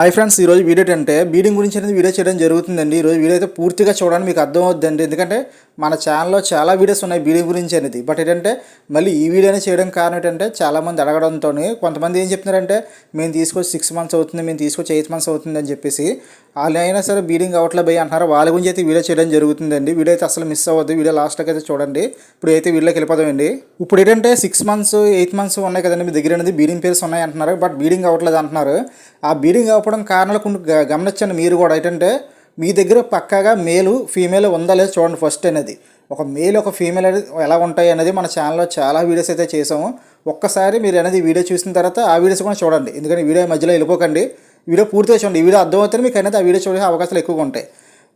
Hi friends ఈరోజు video ఏంటంటే breeding గురించి అనేది వీడియో చేయడం జరుగుతుందండి. ఈరోజు వీడియో అయితే పూర్తిగా చూడడానికి మీకు అర్థం అవుతుందండి ఎందుకంటే మన ఛానల్లో చాలా వీడియోస్ ఉన్నాయి బీడింగ్ గురించి అనేది. బట్ ఏంటంటే మళ్ళీ ఈ వీడియోనే చేయడం కారణం ఏంటంటే చాలామంది అడగడంతో కొంతమంది ఏం చెప్తున్నారంటే మేము తీసుకొచ్చి సిక్స్ మంత్స్ అవుతుంది మేము తీసుకొచ్చి ఎయిట్ మంత్స్ అవుతుంది అని చెప్పేసి వాళ్ళు అయినా సరే బీడింగ్ అవట్లే భయ అంటున్నారు. వాళ్ళ గురించి అయితే వీడియో చేయడం జరుగుతుందండి. వీడియో అయితే అసలు మిస్ అవ్వద్దు. వీడియో లాస్ట్కి అయితే చూడండి. ఇప్పుడు అయితే వీడియోకి వెళ్ళిపోదామండి. ఇప్పుడు ఏంటంటే సిక్స్ మంత్స్ ఎయిట్ మంత్స్ ఉన్నాయి కదండి మీ దగ్గర అనేది. బీడింగ్ పేర్స్ ఉన్నాయి అంటున్నారు. బట్ బీడింగ్ అవ్వట్లేదు అంటున్నారు. ఆ బీడింగ్ అవ్వడం కారణాలు కొన్ని గ- గమనించండి మీరు కూడా. ఏంటంటే మీ దగ్గర పక్కాగా మేలు ఫీమేల్ ఉందా లేదా చూడండి ఫస్ట్ అనేది. ఒక మేల్ ఒక ఫీమేల్ అనేది ఎలా ఉంటాయి అనేది మన ఛానల్లో చాలా వీడియోస్ అయితే చేసాము ఒక్కసారి మీరు అనేది వీడియో చూసిన తర్వాత ఆ వీడియోస్ కూడా చూడండి. ఎందుకంటే వీడియో మధ్యలో వెళ్ళిపోకండి. వీడియో పూర్తిగా చూడండి. ఈ వీడియో అర్థమవుతుంది మీకు అనేది ఆ వీడియో చూడే అవకాశాలు ఎక్కువగా ఉంటాయి.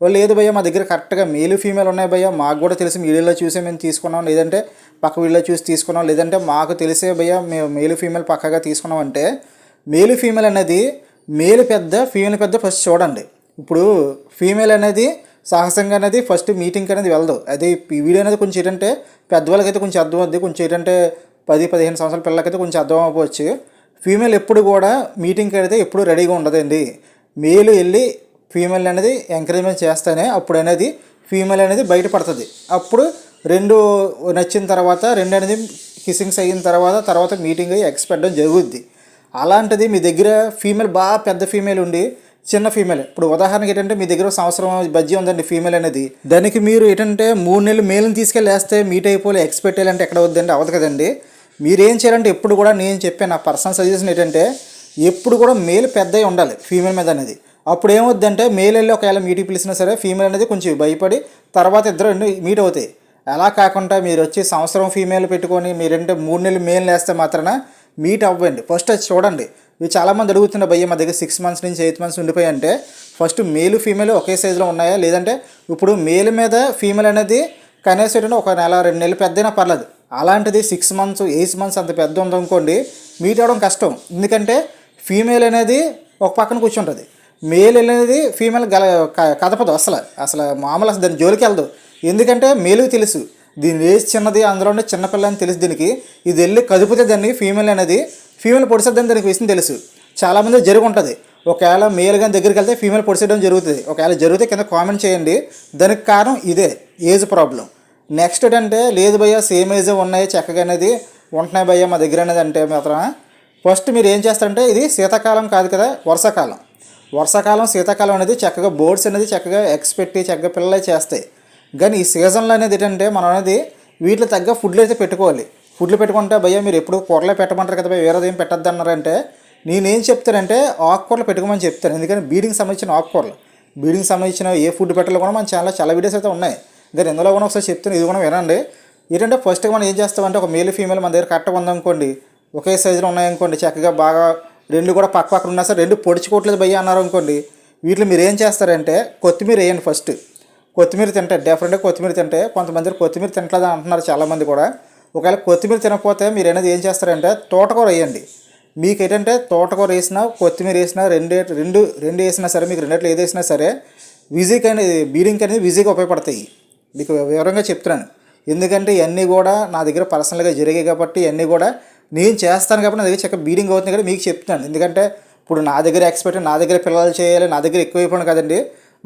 వాళ్ళు లేదు భయ్య మా దగ్గర కరెక్ట్గా మేలు ఫీమేల్ ఉన్నాయి భయ్య. మాకు కూడా తెలిసి వీడియోలో చూసే మేము తీసుకున్నాం. లేదంటే పక్క వీడియోలో చూసి తీసుకున్నాం. లేదంటే మాకు తెలిసే భయ్య మేము మేలు ఫీమేల్ పక్కగా తీసుకున్నాం అంటే మేలు ఫీమేల్ అనేది మేలు పెద్ద ఫీమేల్ పెద్ద ఫస్ట్ చూడండి. ఇప్పుడు ఫీమేల్ అనేది సాహసంగా అనేది ఫస్ట్ మీటింగ్ అనేది వెళ్ళదు. అది ఈ వీడియో అనేది కొంచెం ఏంటంటే పెద్దవాళ్ళకైతే కొంచెం అర్థం అవుద్ది. కొంచెం ఏంటంటే పది పదిహేను సంవత్సరాల పిల్లలకైతే కొంచెం అర్థం అవ్వచ్చు ఫీమేల్ ఎప్పుడు కూడా మీటింగ్కి అయితే ఎప్పుడు రెడీగా ఉండదండి మేలు వెళ్ళి ఫీమేల్ అనేది ఎంకరేజ్మెంట్ చేస్తేనే అప్పుడు అనేది ఫీమేల్ అనేది బయటపడుతుంది. అప్పుడు రెండు నచ్చిన తర్వాత రెండు అనేది కిస్సింగ్స్ అయిన తర్వాత తర్వాత మీటింగ్ అయ్యి ఎక్స్పెక్ట్ జరుగుద్ది. అలాంటిది మీ దగ్గర ఫీమేల్ బాగా పెద్ద ఫీమేల్ ఉండి చిన్న ఫీమేల్ ఇప్పుడు ఉదాహరణకి ఏంటంటే మీ దగ్గర సంవత్సరం బజ్జీ ఉందండి ఫీమేల్ అనేది. దానికి మీరు ఏంటంటే మూడు నెలలు మేల్ని తీసుకెళ్ళి వేస్తే మీట్ అయిపోలే ఎక్స్పెక్ట్ చేయాలంటే ఎక్కడ వద్దండి అవ్వదు కదండి. మీరు ఏం చేయాలంటే ఎప్పుడు కూడా నేను చెప్పే నా పర్సనల్ సజెషన్ ఏంటంటే ఎప్పుడు కూడా మేల్ పెద్దవి ఉండాలి ఫీమేల్ మీద అనేది. అప్పుడు ఏమవుద్దంటే మేల్ వెళ్ళి ఒకవేళ మీటింగ్ పిలిచినా సరే ఫీమేల్ అనేది కొంచెం భయపడి తర్వాత ఇద్దరు మీట్ అవుతాయి. అలా కాకుండా మీరు వచ్చి సంవత్సరం ఫీమేల్ పెట్టుకొని మీరంటే మూడు నెలలు మేల్ వేస్తే మాత్రాన మీట్ అవ్వండి. ఫస్ట్ అది చూడండి. ఇవి చాలామంది అడుగుతున్న భయ్య మా దగ్గర సిక్స్ మంత్స్ నుంచి ఎయిత్ మంత్స్ ఉండిపోయి అంటే ఫస్ట్ మేలు ఫీమేల్ ఒకే సైజులో ఉన్నాయా? లేదంటే ఇప్పుడు మేల్ మీద ఫీమేల్ అనేది కనీసం ఒక నెల రెండు నెలలు పెద్దైనా పర్లేదు. అలాంటిది సిక్స్ మంత్స్ ఎయిట్ మంత్స్ అంత పెద్ద ఉందనుకోండి మీట్ అవ్వడం కష్టం. ఎందుకంటే ఫీమేల్ అనేది ఒక పక్కన కూర్చుంటుంది. మేల్ అనేది ఫీమేల్ గల క- కదపదు అసలు. అసలు మామూలు అసలు దాని జోలికి వెళ్ళదు. ఎందుకంటే మేలుకి తెలుసు. దీని ఏజ్ చిన్నది అందులోనే చిన్నపిల్ల అని తెలుసు దీనికి. ఇది వెళ్ళి కదుపుతే దాన్ని ఫీమేల్ అనేది ఫీమేల్ పొడిసేద్దని దానికి విషయం తెలుసు. చాలామంది జరిగి ఉంటుంది ఒకవేళ మేల్ కానీ దగ్గరికి వెళ్తే ఫీమేల్ పొడిసేయడం జరుగుతుంది. ఒకవేళ జరిగితే కింద కామెంట్ చేయండి. దానికి కారణం ఇదే ఏజ్ ప్రాబ్లం నెక్స్ట్ ఏంటంటే లేదు భయ్య సేమ్ ఏజ్ ఉన్నాయి చక్కగా అనేది ఉంటున్నాయి భయ్య మా దగ్గర అనేది అంటే మాత్రం ఫస్ట్ మీరు ఏం చేస్తారంటే ఇది శీతాకాలం కాదు కదా వర్షాకాలం. వర్షాకాలం శీతాకాలం అనేది చక్కగా బోర్డ్స్ అనేది చక్కగా ఎగ్స్ పెట్టి చక్కగా పిల్లలే చేస్తాయి. కానీ ఈ సీజన్లో అనేది ఏంటంటే మనం అనేది వీటిలో తగ్గ ఫుడ్లు అయితే పెట్టుకోవాలి. ఫుడ్లు పెట్టుకుంటే భయ్య మీరు ఎప్పుడు కూరలే పెట్టమంటారు కదా భయ్య వేరేది ఏం పెట్టద్దు అన్నారంటే నేనేం చెప్తానంటే ఆకుకూరలు పెట్టుకోమని చెప్తాను. ఎందుకంటే బీడింగ్ సంబంధించిన ఆకుకూరలు. బీడింగ్ సంబంధించిన ఏ ఫుడ్ పెట్టాలో కూడా మన ఛానల్లో చాలా వీడియోస్ అయితే ఉన్నాయి. దాని ఇందులో కూడా ఒకసారి చెప్తాను ఇది కూడా వినండి. ఏంటంటే ఫస్ట్గా మనం ఏం చేస్తామంటే ఒక మేల్ ఫీమేల్ మన దగ్గర కరెక్ట్గా ఉందనుకోండి ఒకే సైజులో ఉన్నాయనుకోండి చక్కగా బాగా రెండు కూడా పక్క పక్కన ఉన్నా సరే రెండు పొడుచుకోవట్లేదు భయ్య అన్నారు అనుకోండి వీటిలో మీరు ఏం చేస్తారంటే కొత్తిమీర వేయండి ఫస్ట్ కొత్తిమీర తింటే డెఫినెట్గా కొత్తిమీర తింటే కొంతమంది కొత్తిమీర తింటలేదు అంటున్నారు చాలామంది కూడా. ఒకవేళ కొత్తిమీర తినకపోతే మీరు అనేది ఏం చేస్తారంటే తోటకూర వేయండి. మీకు ఏంటంటే తోటకూర వేసినా కొత్తిమీర వేసినా రెండే రెండు రెండు వేసినా సరే మీకు రెండేట్లు ఏది వేసినా సరే విజీకి అనేది బీడింగ్ అనేది విజీగా ఉపయోగపడతాయి. మీకు వివరంగా చెప్తున్నాను. ఎందుకంటే ఇవన్నీ కూడా నా దగ్గర పర్సనల్గా జరిగాయి కాబట్టి ఇవన్నీ కూడా నేను చేస్తాను కాబట్టి నా దగ్గర చక్కగా బీడింగ్ అవుతుంది కాబట్టి మీకు చెప్తున్నాను. ఎందుకంటే ఇప్పుడు నా దగ్గర ఎక్స్పెక్ట్ నా దగ్గర పిల్లలు చేయాలి నా దగ్గర ఎక్కువ అయిపోయింది కదండి.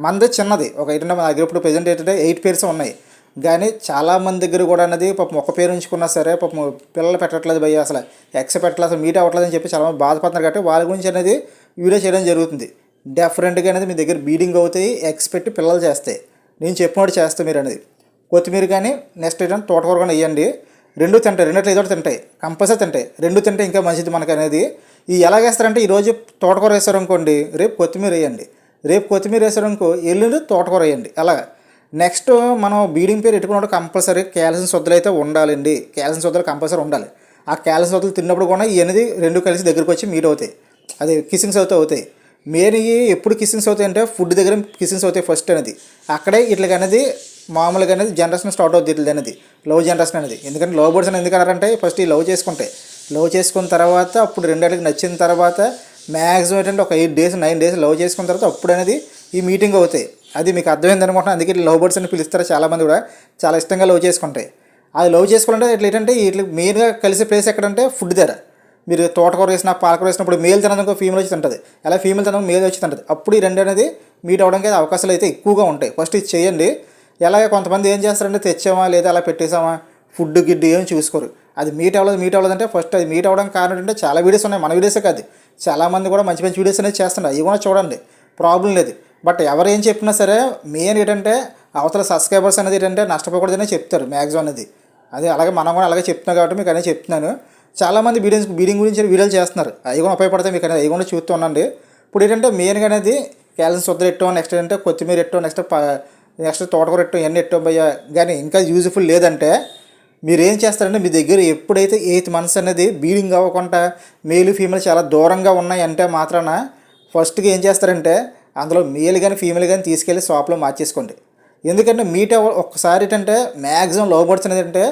మనది చిన్నది. ఒక ఏంటంటే మా దగ్గర ఇప్పుడు ప్రజెంట్ ఏంటంటే ఎయిట్ పేర్స్ ఉన్నాయి. కానీ చాలా మంది దగ్గర కూడా అనేది పాపం ఒక పేరు ఉంచుకున్నా సరే పాపం పిల్లలు పెట్టట్లేదు భయ్య అసలు. ఎక్స్ పెట్టలేదు అసలు మీట్ అవ్వట్లేదు అని చెప్పి చాలా బాధపడుతున్నారు కాబట్టి వాళ్ళ గురించి అనేది వీడియో చేయడం జరుగుతుంది. డెఫరెంట్గా అనేది మీ దగ్గర బీడింగ్ అవుతాయి ఎక్స్ పెట్టి పిల్లలు చేస్తాయి. నేను చెప్పినట్టు చేస్తాను మీరు అనేది. కొత్తిమీర కానీ నెక్స్ట్ ఏంటంటే తోటకూర కానీ వేయండి. రెండు తింటాయి రెండట్లు ఏదో ఒకటి తింటాయి. కంపల్సరీ తింటాయి. రెండు తింటే ఇంకా మంచిది మనకు అనేది. ఈ ఎలాగేస్తారంటే ఈరోజు తోటకూర వేస్తారు అనుకోండి రేపు కొత్తిమీర వేయండి. రేపు కొత్తిమీర వేస్తారు అనుకో ఎల్లుండి తోటకూర వేయండి. అలాగా. నెక్స్ట్ మనం బీడింగ్ పేరు పెట్టుకున్నప్పుడు కంపల్సరీ క్యాల్షియం శుద్ధులు అయితే ఉండాలండి. క్యాల్షియం శుద్ధులు కంపల్సరీ ఉండాలి. ఆ క్యాల్షియం శుద్ధులు తిన్నప్పుడు కూడా ఇవన్నీ అనేది రెండు కలిసి దగ్గరికి వచ్చి మీట్ అవుతాయి. అది కిసింగ్స్ అవుతూ అవుతాయి. మెయిన్ ఎప్పుడు కిసింగ్స్ అవుతాయి అంటే ఫుడ్ దగ్గర కిసింగ్స్ అవుతాయి ఫస్ట్ అనేది. అక్కడే ఇట్లకి అనేది మామూలుగా అనేది జనరేషన్ స్టార్ట్ అవుతుంది ఇట్లా అనేది. లవ్ జనరేషన్ అనేది. ఎందుకంటే లవ్ బర్డ్స్ అని ఎందుకు ఫస్ట్ ఈ లవ్ చేసుకుంటాయి లవ్ చేసుకున్న తర్వాత అప్పుడు రెండేళ్ళకి నచ్చిన తర్వాత మ్యాక్సిమం ఏంటంటే ఒక eight days nine days love చేసుకున్న తర్వాత అప్పుడు అనేది ఈ మీటింగ్ అవుతాయి. అది మీకు అర్థమైంది అనుకుంటున్నాను. అందుకే లవ్ బర్డ్స్ అని పిలుస్తారు చాలామంది కూడా చాలా ఇష్టంగా లవ్ చేసుకుంటాయి. అది లవ్ చేసుకోవాలంటే ఇట్లా ఏంటంటే ఇట్లా మెయిన్గా కలిసే ప్లేస్ ఎక్కడంటే ఫుడ్ దగ్గర. మీరు తోటకూర వేసిన పాలకూర వేసినప్పుడు మేల్ తినడానికి ఫీమేల్ వచ్చి తింటుంది అలా ఫీమేల్ తినడం మేల్ వచ్చి తింటుంది అప్పుడు ఈ రెండు అనేది మీట్ అవ్వడానికి అవకాశాలు అయితే ఎక్కువగా ఉంటాయి. ఫస్ట్ ఇది చేయండి. ఎలాగే కొంతమంది ఏం చేస్తారంటే తెచ్చామా లేదా అలా పెట్టేసామా ఫుడ్ గిడ్డు ఏం చూసుకోరు. అది మీట్ అవ్వలేదు మీట్ అవ్వలేదు అంటే ఫస్ట్ అది మీట్ అవ్వడానికి కారణం ఏంటంటే చాలా వీడియోస్ ఉన్నాయి. మన వీడియోసే కాదు. చాలామంది కూడా మంచి మంచి వీడియోస్ అనేది చేస్తున్నారు. అవి కూడా చూడండి. ప్రాబ్లం లేదు. బట్ ఎవరు ఏం చెప్పినా సరే మెయిన్ ఏంటంటే అవతల సబ్స్క్రైబర్స్ అనేది ఏంటంటే నష్టపోకూడదనే చెప్తారు మ్యాక్సిమం అనేది. అది అలాగే మనం కూడా అలాగే చెప్తున్నాం కాబట్టి మీకు అనేది చెప్తున్నాను. చాలామంది బీడింగ్ బీడింగ్ గురించి వీడియోలు చేస్తున్నారు. అవి కూడా ఉపయోగపడతాయి మీకు అనేది. అవి కూడా చూస్తూ ఉండండి. ఇప్పుడు ఏంటంటే మెయిన్గా అనేది క్యాల్సియం శుద్ధ ఎట్టో నెక్స్ట్ ఏంటంటే కొత్తిమీర ఎట్టో నెక్స్ట్ నెక్స్ట్ తోటకూర ఎట్టో ఇవన్నీ ఎట్టో భయ్యా కానీ ఇంకా యూజ్ఫుల్ లేదంటే మీరు ఏం చేస్తారంటే మీ దగ్గర ఎప్పుడైతే ఎయిత్ మంత్స్ అనేది బీడింగ్ అవ్వకుండా మేలు ఫీమేల్ చాలా దూరంగా ఉన్నాయంటే మాత్రాన ఫస్ట్గా ఏం చేస్తారంటే అందులో మేల్ కానీ ఫీమేల్ కానీ తీసుకెళ్ళి షాప్లో మార్చేసుకోండి. ఎందుకంటే మీట్ ఒక్కసారి ఏంటంటే మ్యాక్సిమం లోబర్డ్స్ అనేది అంటే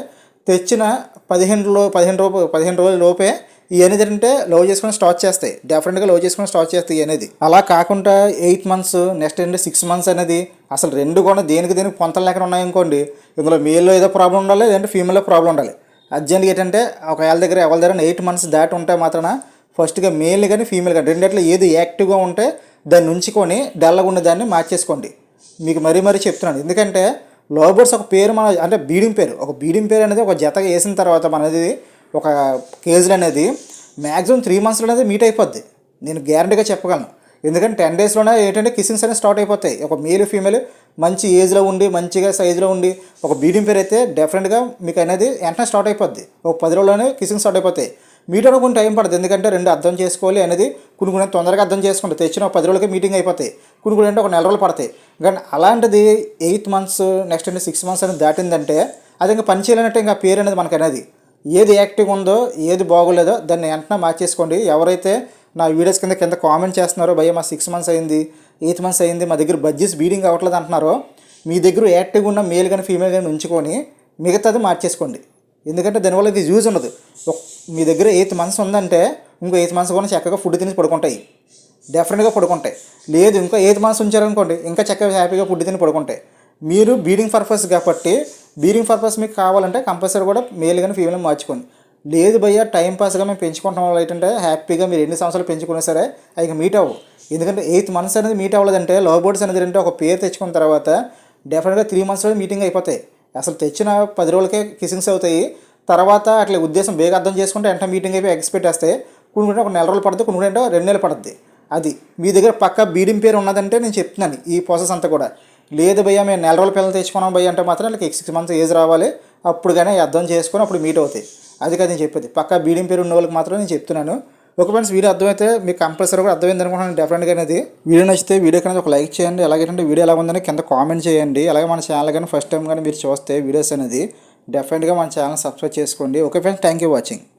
తెచ్చిన పదిహేను లో పదిహేను రూప పదిహేను రోజుల లోపే ఈ అనేది అంటే లో చేసుకుని స్టార్ట్ చేస్తాయి. డెఫినెట్గా లో చేసుకుని స్టార్ట్ చేస్తాయి అనేది అలా కాకుండా ఎయిట్ మంత్స్ నెక్స్ట్ ఏంటంటే సిక్స్ మంత్స్ అనేది అసలు రెండు కూడా దేనికి దేనికి పొంతలు లెక్కన ఉన్నాయనుకోండి ఇందులో మేల్లో ఏదో ప్రాబ్లం ఉండాలి లేదంటే ఫీమేల్లో ప్రాబ్లం ఉండాలి. అర్జెంట్గా ఏంటంటే ఒకవేళ దగ్గర ఎవరి దగ్గర ఎయిట్ మంత్స్ దాటి ఉంటే మాత్రాన ఫస్ట్గా మేల్ కానీ ఫీమేల్ కానీ రెండిట్లో ఏది యాక్టివ్గా ఉంటే దాన్ని ఉంచుకొని డల్గా ఉన్న దాన్ని మార్చేసుకోండి. మీకు మరీ మరీ చెప్తున్నాను. ఎందుకంటే లోబర్డ్స్ ఒక పేరు మన అంటే బీడింగ్ పేరు. ఒక బీడింగ్ పేరు అనేది ఒక జతగా వేసిన తర్వాత మనది ఒక కేజీలు అనేది మ్యాక్సిమం త్రీ మంత్స్లో అనేది మీట్ అయిపోద్ది. నేను గ్యారంటీగా చెప్పగలను. ఎందుకంటే టెన్ డేస్లోనే ఏంటంటే కిసింగ్స్ అనేవి స్టార్ట్ అయిపోతాయి. ఒక మేల్ ఫీమేల్ మంచి ఏజ్లో ఉండి మంచిగా సైజులో ఉండి ఒక బీడింగ్ పేరు అయితే డెఫినెట్గా మీకు అనేది వెంటనే స్టార్ట్ అయిపోద్ది. ఒక పది రోజుల్లోనే కిసింగ్ స్టార్ట్ అయిపోతాయి. మీటర్ కొన్ని టైం పడుతుంది ఎందుకంటే రెండు అర్థం చేసుకోవాలి అనేది కొన్ని కొన్ని తొందరగా అర్థం చేసుకుంటే తెచ్చిన ఒక పది రోజులకి మీటింగ్ అయిపోతాయి. కొన్ని కొన్ని అంటే ఒక నెల రోజులు పడతాయి. కానీ అలాంటిది ఎయిత్ మంత్స్ నెక్స్ట్ అంటే సిక్స్ మంత్స్ అనేది దాటిందంటే అది ఇంకా పని చేయాలంటే ఇంకా పేరు అనేది మనకు అనేది. ఏది యాక్టివ్ ఉందో ఏది బాగోలేదో దాన్ని వెంటనే మార్చేసుకోండి. ఎవరైతే నా వీడియోస్ కింద కింద కామెంట్ చేస్తున్నారో భయ్య మా సిక్స్ మంత్స్ అయింది ఎయిత్ మంత్స్ అయింది మా దగ్గర బడ్జెస్ బీడింగ్ అవ్వట్లేదు అంటున్నారో మీ దగ్గర యాక్టివ్గా ఉన్న మేల్ కానీ ఫీమేల్ కానీ ఉంచుకొని మిగతాది మార్చేసుకోండి. ఎందుకంటే దానివల్ల ఇది యూజ్ ఉండదు. మీ దగ్గర ఎయిత్ మంత్స్ ఉందంటే ఇంకో ఎయిత్ మంత్స్ కూడా చక్కగా ఫుడ్ తిని పడుకుంటాయి. డెఫినెట్గా పడుకుంటాయి. లేదు ఇంకా ఎయిత్ మంత్స్ ఉంచారనుకోండి ఇంకా చక్కగా హ్యాపీగా ఫుడ్ తిని పడుకుంటాయి. మీరు బీడింగ్ పర్పస్ కాబట్టి బీడింగ్ పర్పస్ మీకు కావాలంటే కంపల్సరీ కూడా మేల్ కానీ ఫీమేల్ మార్చుకోండి. లేదు భయ్య టైం పాస్గా మేము పెంచుకుంటాం వాళ్ళు ఏంటంటే హ్యాపీగా మీరు ఎన్ని సంవత్సరాలు పెంచుకున్నా సరే అవి మీట్ అవ్వు ఎందుకంటే ఎయిత్ మంత్స్ అనేది మీట్ అవ్వలేదంటే లవ్ బోర్డ్స్ అనేది అంటే ఒక పేరు తెచ్చుకున్న తర్వాత డెఫినెట్గా త్రీ మంత్స్లో మీటింగ్ అయిపోతాయి. అసలు తెచ్చిన పది రోజులకే కిసింగ్స్ అవుతాయి. తర్వాత అట్లా ఉద్దేశం బేగా అర్థం చేసుకుంటే వెంటనే మీటింగ్ అయిపోయి ఎక్స్పెక్ట్ వేస్తే కొన్ని ఒక నెల రోజులు పడుతుంది కొన్ని రెండు నెలలు పడుతుంది అది మీ దగ్గర పక్క బీడింగ్ పేరు ఉన్నదంటే నేను చెప్తున్నాను ఈ ప్రాసెస్ అంతా కూడా. లేదు భయ్యా మేము నెల రోజుల పిల్లలు తెచ్చుకున్నాం భయ్య అంటే మాత్రం వాళ్ళకి సిక్స్ మంత్స్ ఏజ్ రావాలి. అప్పుడు కానీ అర్థం చేసుకొని అప్పుడు మీట్ అవుతాయి. అది కాదు నేను చెప్పేది. పక్క బీడింగ్ పేరు ఉన్న వాళ్ళకి మాత్రం నేను చెప్తున్నాను. ఒక ఫ్రెండ్స్ వీడియో అర్థమైతే మీకు కంపల్సరీ కూడా అర్థమైంది అనుకుంటున్నాను డెఫినెట్గా అనేది. వీడియో నచ్చితే వీడియో కనుక ఒక లైక్ చేయండి. అలాగేంటే వీడియో ఎలా ఉందని కింద కామెంట్ చేయండి. అలాగే మన ఛానల్ కానీ ఫస్ట్ టైం కానీ మీరు చూస్తే వీడియోస్ అనేది డెఫినెట్గా మన ఛానల్ సబ్స్క్రైబ్ చేసుకోండి. Okay friends thank you watching